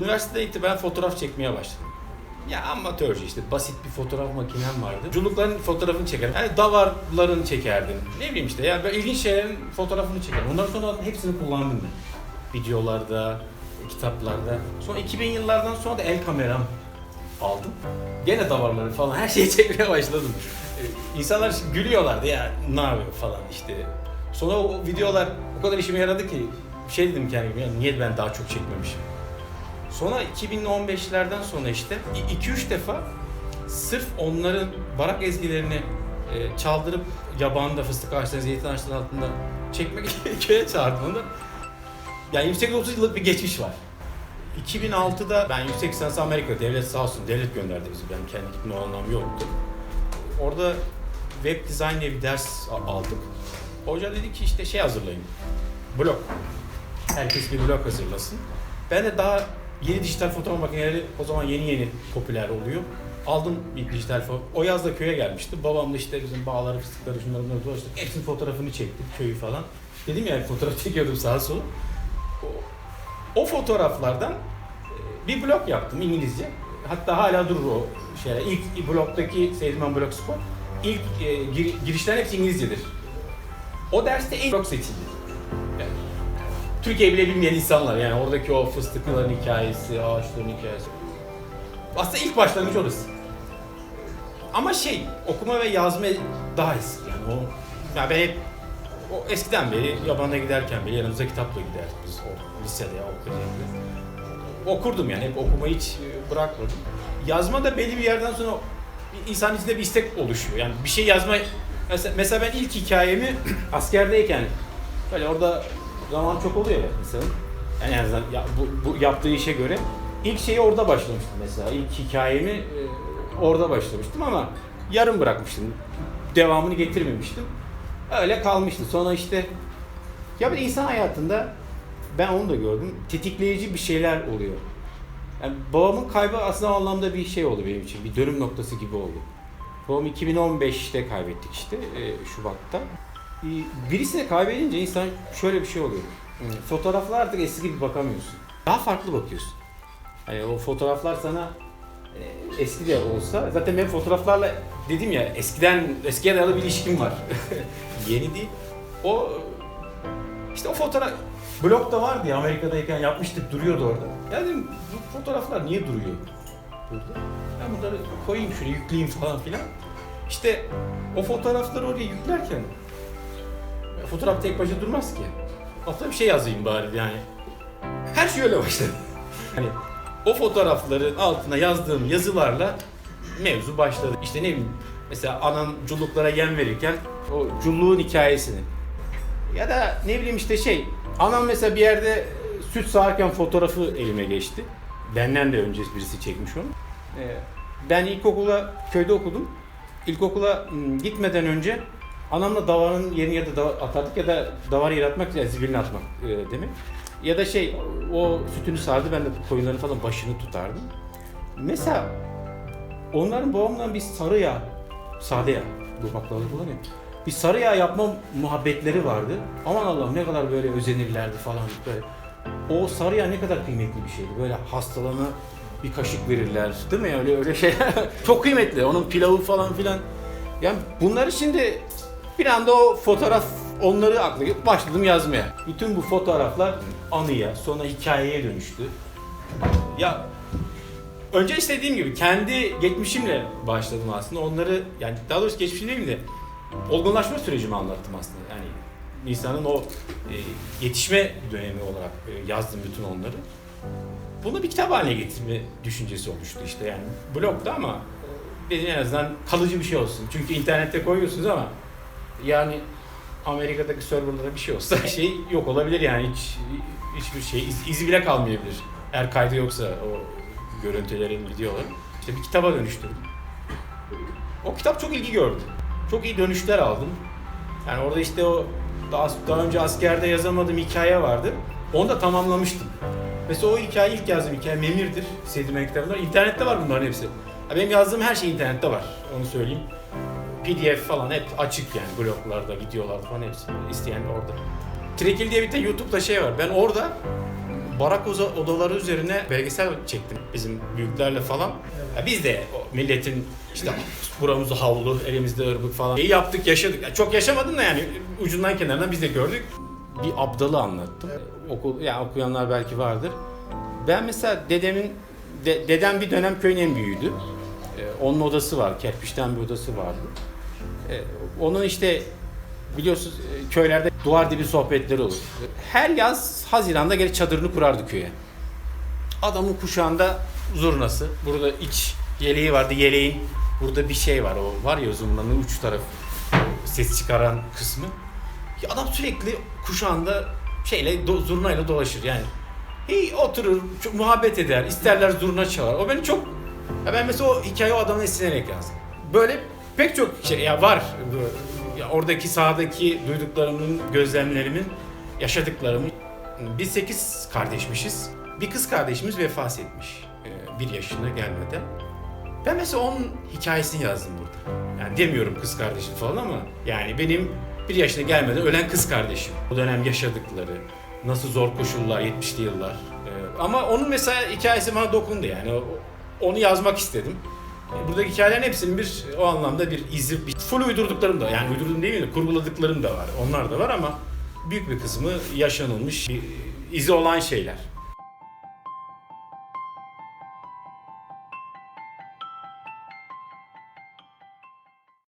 Üniversiteden itibaren fotoğraf çekmeye başladım. Ya amatörce işte basit bir fotoğraf makinem vardı. Çocukların fotoğrafını çekerdim. Yani davarların çekerdim. Ne bileyim işte yani ilginç şeylerin fotoğrafını çekerdim. Ondan sonra hepsini kullandım ben. Videolarda, kitaplarda. Sonra 2000 yıllardan sonra da el kameram aldım. Gene davarları falan her şeyi çekmeye başladım. Ee, İnsanlar gülüyorlardı ya ne yapıyor falan işte. Sonra o videolar o kadar işime yaradı ki şey dedim kendime ya niye ben daha çok çekmemişim. Sonra 2015'lerden sonra işte 2-3 defa sırf onların barak ezgilerini e, çaldırıp yabanda fıstık ağaçları, zeytin ağaçları altında çekmek köye çağırdım onu. Yani yüksek 30 yıllık bir geçmiş var. 2006'da ben yüksek lisans Amerika devlet sağ olsun devlet gönderdi bizi. Ben kendi gitme olanağım yoktu. Orada web design diye bir ders aldık. Hoca dedi ki işte şey hazırlayın. Blog. Herkes bir blog hazırlasın. Ben de daha yeni dijital fotoğraf makineleri o zaman yeni yeni popüler oluyor. Aldım bir dijital fotoğraf. O yaz da köye gelmişti. Babam da işte bizim bağları, fıstıkları, şunları bunları dolaştık. Hepsinin fotoğrafını çektik, köyü falan. Dedim ya fotoğraf çekiyordum sağa sola. O, o fotoğraflardan e, bir blog yaptım İngilizce. Hatta hala durur o şeyler. İlk blogdaki Seyirman Blogspot. İlk e, gir, girişler hepsi İngilizcedir. O derste en blog seçildi. Yani, Türkiye bile bilmeyen insanlar yani oradaki o fıstıkların hikayesi, ağaçların hikayesi. Aslında ilk başlangıç orası. Ama şey, okuma ve yazma daha eski yani o. Ya ben hep o eskiden beri yabana giderken bile yanımıza kitapla giderdik biz o lisede ya okurken. Okurdum yani hep okumayı hiç bırakmadım. Yazma da belli bir yerden sonra insan içinde bir istek oluşuyor. Yani bir şey yazma mesela, mesela ben ilk hikayemi askerdeyken böyle orada zaman çok oluyor ya insanın. En azından ya, bu, bu yaptığı işe göre ilk şeyi orada başlamıştım mesela. İlk hikayemi e, orada başlamıştım ama yarım bırakmıştım. Devamını getirmemiştim. Öyle kalmıştı. Sonra işte ya bir insan hayatında ben onu da gördüm. Tetikleyici bir şeyler oluyor. Yani babamın kaybı aslında anlamda bir şey oldu benim için. Bir dönüm noktası gibi oldu. Babamı 2015'te kaybettik işte e, Şubat'ta. E, Birisini kaybedince insan şöyle bir şey oluyor. E, Fotoğraflar artık eski gibi bakamıyorsun. Daha farklı bakıyorsun. Hani o fotoğraflar sana e, eski de olsa zaten benim fotoğraflarla dedim ya eskiden eskiye dayalı bir ilişkim var. Yeni değil. O işte o fotoğraf blogda vardı ya Amerika'dayken yapmıştık duruyordu orada. Ya dedim bu fotoğraflar niye duruyor burada? Ben bunları koyayım şuraya yükleyeyim falan filan. İşte o fotoğrafları oraya yüklerken fotoğraf tek başına durmaz ki. Altta bir şey yazayım bari yani. Her şey öyle başladı. Hani o fotoğrafların altına yazdığım yazılarla mevzu başladı. İşte ne bileyim mesela anam culluklara yem verirken o culluğun hikayesini ya da ne bileyim işte şey anam mesela bir yerde süt sağarken fotoğrafı elime geçti. Benden de önce birisi çekmiş onu. Ee, ben ilkokula köyde okudum. İlkokula m, gitmeden önce anamla davarın yerini ya da atardık ya da davarı yere atmak ya zibilini atmak e, demek. Ya da şey o sütünü sağardı ben de koyunların falan başını tutardım. Mesela onların babamdan bir sarı yağ, sade yağ, bu baklavalı kullanıyor. Bir sarı yağ yapma muhabbetleri vardı. Aman Allah'ım ne kadar böyle özenirlerdi falan böyle. O sarı yağ ne kadar kıymetli bir şeydi. Böyle hastalığına bir kaşık verirler. Değil mi öyle öyle şeyler? Çok kıymetli. Onun pilavı falan filan. Yani bunları şimdi bir anda o fotoğraf onları akla başladım yazmaya. Bütün bu fotoğraflar anıya, sonra hikayeye dönüştü. Ya önce istediğim gibi kendi geçmişimle başladım aslında. Onları yani daha doğrusu geçmişim değil de olgunlaşma sürecimi anlattım aslında. Yani Nisan'ın o e, yetişme dönemi olarak e, yazdım bütün onları. Bunu bir kitap haline getirme düşüncesi oluştu işte yani blogda ama dedim en azından kalıcı bir şey olsun. Çünkü internette koyuyorsunuz ama yani Amerika'daki serverlara bir şey olsa şey yok olabilir yani hiç hiçbir şey iz, izi bile kalmayabilir. Eğer kaydı yoksa o görüntülerin, videoların. İşte bir kitaba dönüştürdüm. O kitap çok ilgi gördü. Çok iyi dönüşler aldım. Yani orada işte o daha, daha önce askerde yazamadığım hikaye vardı. Onu da tamamlamıştım. Mesela o hikaye ilk yazdığım hikaye Memir'dir. Sevdiğim kitaplar. İnternette var bunların hepsi. Benim yazdığım her şey internette var. Onu söyleyeyim. PDF falan hep açık yani bloglarda, videolarda falan hepsi. isteyen orada. Trekil diye bir de YouTube'da şey var. Ben orada barak odaları üzerine belgesel çektim bizim büyüklerle falan. Ya biz de o milletin işte buramızı havlu, elimizde ırbık falan. İyi yaptık, yaşadık. Ya çok yaşamadım da yani ucundan kenarından biz de gördük. Bir abdalı anlattım. Okul, ya okuyanlar belki vardır. Ben mesela dedemin, de- dedem bir dönem köyün en büyüğüydü. Ee, onun odası var, kerpiçten bir odası vardı. Ee, onun işte biliyorsunuz e, köylerde duvar dibi sohbetleri olur. Her yaz Haziran'da gelip çadırını kurardı köye. Adamın kuşağında zurnası. Burada iç yeleği vardı. Yeleğin burada bir şey var. O var ya zurnanın uç tarafı. Ses çıkaran kısmı. Adam sürekli kuşağında şeyle do, zurnayla dolaşır yani. İyi oturur, çok muhabbet eder, isterler zurna çalar. O beni çok... Ya ben mesela o hikaye o adamdan esinlenerek yazdım. Böyle pek çok şey ya var. Ya oradaki sahadaki duyduklarımın, gözlemlerimin, yaşadıklarımın. Biz sekiz kardeşmişiz. Bir kız kardeşimiz vefat etmiş. Ee, Bir yaşına gelmeden. Ben mesela onun hikayesini yazdım burada. Yani demiyorum kız kardeşim falan ama yani benim bir yaşına gelmeden ölen kız kardeşim. O dönem yaşadıkları, nasıl zor koşullar, 70'li yıllar. Ee, ama onun mesela hikayesi bana dokundu yani. Onu yazmak istedim. Ee, Buradaki hikayelerin hepsinin bir o anlamda bir izi, bir full uydurduklarım da yani uydurdum değil mi? Kurguladıklarım da var. Onlar da var ama büyük bir kısmı yaşanılmış, bir izi olan şeyler.